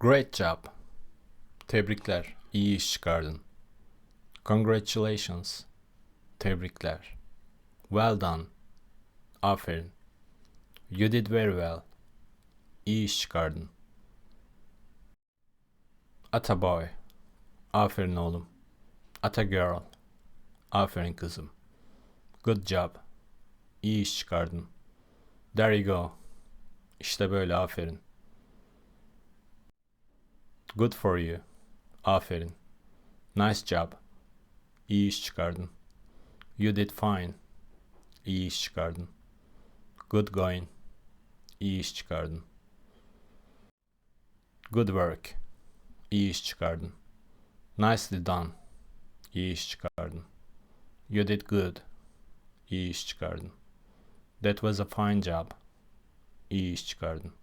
Great job. Tebrikler. İyi iş çıkardın. Congratulations. Tebrikler. Well done. Aferin. You did very well. İyi iş çıkardın. Ata boy. Aferin oğlum. Ata girl. Aferin kızım. Good job. İyi iş çıkardın. There you go. İşte böyle aferin. Good for you. Aferin. Nice job. İyi iş çıkardın. You did fine. İyi iş çıkardın. Good going. İyi iş çıkardın. Good work. İyi iş çıkardın. Nicely done. İyi iş çıkardın. You did good. İyi iş çıkardın. That was a fine job. İyi iş çıkardın.